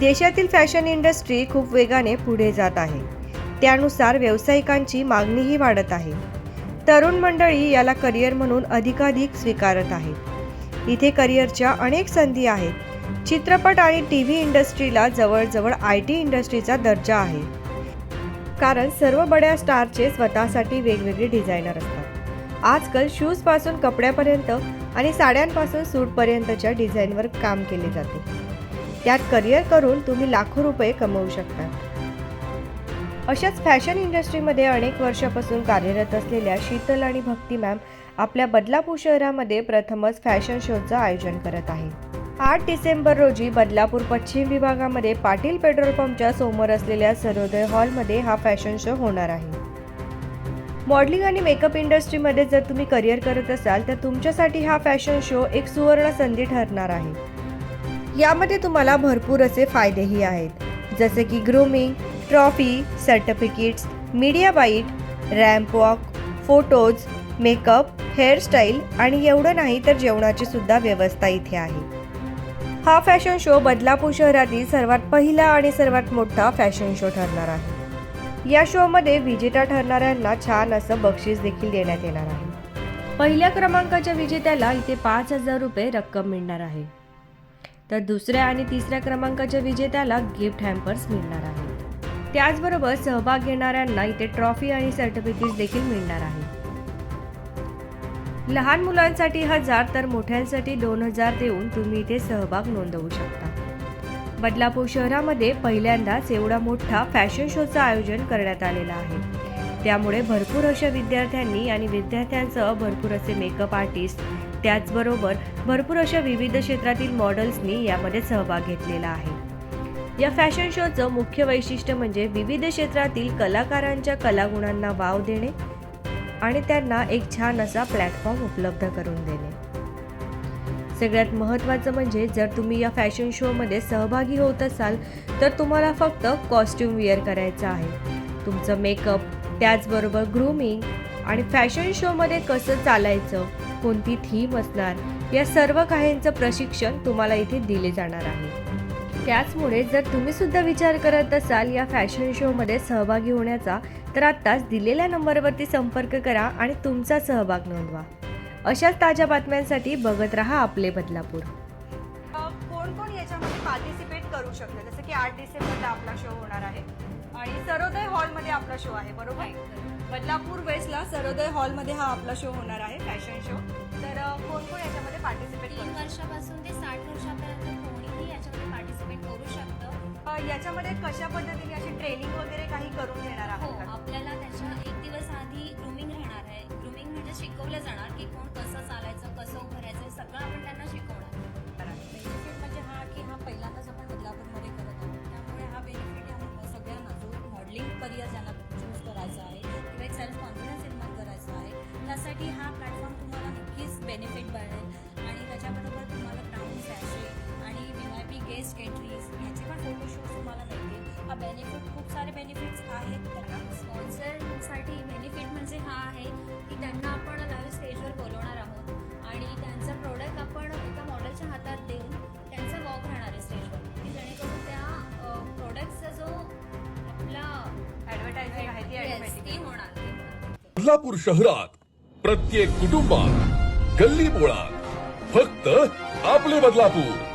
देशातील fashion industry खूप वेगाने पुढे जात आहे. त्यानुसार व्यावसायिकांची मागणीही वाढत आहे. तरुण मंडळी याला करिअर म्हणून अधिकाधिक स्वीकारत आहेत. इथे करिअरच्या अनेक संधी आहेत. चित्रपट आणि टी व्ही इंडस्ट्रीला जवळजवळ आय टी इंडस्ट्रीचा दर्जा आहे. कारण सर्व बड्या स्टारचे स्वतःसाठी वेगवेगळे डिझायनर असतात. आजकाल शूजपासून कपड्यापर्यंत आणि साड्यांपासून सूटपर्यंतच्या डिझाईनवर काम केले जाते. त्यात करिअर करून तुम्ही लाखो रुपये कमवू शकता. अशाच फॅशन इंडस्ट्रीमध्ये अनेक वर्षापासून कार्यरत असलेल्या शीतल आणि भक्ती मॅम आपल्या बदलापूर शहरामध्ये प्रथमच फॅशन शोचं आयोजन करत आहे. आठ डिसेंबर रोजी बदलापूर पश्चिम विभागामध्ये पाटील पेट्रोल पंपच्या समोर असलेल्या सर्वोदय हॉलमध्ये हा फॅशन शो होणार आहे. मॉडेलिंग आणि मेकअप इंडस्ट्रीमध्ये जर तुम्ही करिअर करत असाल तर तुमच्यासाठी हा फॅशन शो एक सुवर्ण संधी ठरणार आहे. यामध्ये तुम्हाला भरपूर असे फायदेही आहेत. जसे की grooming trophy certificates media bite ramp walk photos makeup hairstyle आणि एवढं नाही तर जेवणाची सुद्धा व्यवस्था इथे आहे. हा फॅशन शो बदलापूर शहरातील सर्वात पहिला आणि सर्वात मोठा फॅशन शो ठरणार आहे. या शोमध्ये विजेता ठरणाऱ्यांना छान असं बक्षीस देखील देण्यात येणार आहे. पहिल्या क्रमांकाच्या विजेत्याला इथे पाच हजार रुपये रक्कम मिळणार आहे. तर दुसऱ्या आणि तिसऱ्या क्रमांकाच्या विजेत्याला गिफ्ट हॅम्पर्स मिळणार आहेत. त्याचबरोबर सहभाग घेणाऱ्यांना इथे ट्रॉफी आणि सर्टिफिकेट देखील मिळणार आहे लहान मुलांसाठी हजार तर मोठ्यांसाठी दोन हजार देऊन तुम्ही इथे सहभाग नोंदवू शकता. बदलापूर शहरामध्ये पहिल्यांदाच एवढा मोठा फॅशन शोचं आयोजन करण्यात आलेलं आहे. त्यामुळे भरपूर अशा विद्यार्थ्यांनी आणि विद्यार्थ्यांसह भरपूर असे मेकअप आर्टिस्ट त्याचबरोबर भरपूर अशा विविध क्षेत्रातील मॉडेल्सनी यामध्ये सहभाग घेतलेला आहे. या फॅशन शोचं मुख्य वैशिष्ट्य म्हणजे विविध क्षेत्रातील कलाकारांच्या कलागुणांना वाव देणे आणि त्यांना एक छान असा प्लॅटफॉर्म उपलब्ध करून देणे. सगळ्यात महत्त्वाचं म्हणजे जर तुम्ही या फॅशन शोमध्ये सहभागी होत असाल तर तुम्हाला फक्त कॉस्ट्युम वेअर करायचं आहे. तुमचं मेकअप त्याचबरोबर ग्रूमिंग आणि फॅशन शोमध्ये कसं चालायचं कोणती थीम असणार या सर्व काहींचं प्रशिक्षण तुम्हाला इथे दिले जाणार आहे. त्याचमुळे जर तुम्ही सुद्धा विचार करत असाल या फॅशन शोमध्ये सहभागी होण्याचा तर आत्ताच दिलेल्या नंबरवरती संपर्क करा आणि तुमचा सहभाग नोंदवा. अशाच ताज्या बातम्यांसाठी बघत रहा आपले बदलापूर. कोण कोण याच्यामध्ये पार्टिसिपेट करू शकतं? जसं की आठ डिसेंबरला आपला शो होणार आहे. आणि सरोदय हॉलमध्ये आपला शो आहे बरोबर. बदलापूर वेस्टला सरोदय हॉलमध्ये हा आपला शो होणार आहे फॅशन शो तर कोण कोण याच्यामध्ये पार्टिसिपेट तीन वर्षापासून ते साठ वर्षापर्यंत कोणीही याच्यामध्ये पार्टिसिपेट करू शकतं. याच्यामध्ये कशा पद्धतीने अशी ट्रेनिंग वगैरे काही करून घेणार हो आहात का? आपल्याला त्याच्या एक दिवस आधी ग्रुमिंग राहणार आहे. ग्रुमिंग म्हणजे शिकवलं जाणार की कोण कसं चालायचं कसं उभं राहायचं हे सगळं आपण त्यांना शिकवणार. बेनिफिट म्हणजे हा की हा पहिल्यांदाच आपण बदलापूरमध्ये करत आहोत. त्यामुळे हा बेनिफिट सगळ्यांना जो मॉडेलिंग करिअर ज्यांना त्यासाठी हा प्लॅटफॉर्म तुम्हाला नक्कीच बेनिफिट मिळेल आणि त्याच्याबरोबर तुम्हाला ब्राऊन सॅशे आणि V I P guest entries ह्याचे पण फोटोशूट तुम्हाला मिळतील हा बेनिफिट खूप सारे बेनिफिट्स आहेत त्याला. स्पॉन्सरसाठी बेनिफिट म्हणजे हा आहे की त्यांना आपण लाईव्ह स्टेजवर बोलवणार आहोत. आणि त्यांचं प्रोडक्ट आपण एका मॉडेलच्या हातात देऊन त्यांचा वॉक राहणार आहे स्टेजवर की जेणेकरून त्या प्रोडक्टचा जो आपला ऍडव्हर्टायझिंग आहे ती होणार ती होणार. बदलापूर शहरात प्रत्येक कुटुंबात गल्ली बोळात फक्त आपले बदलापूर.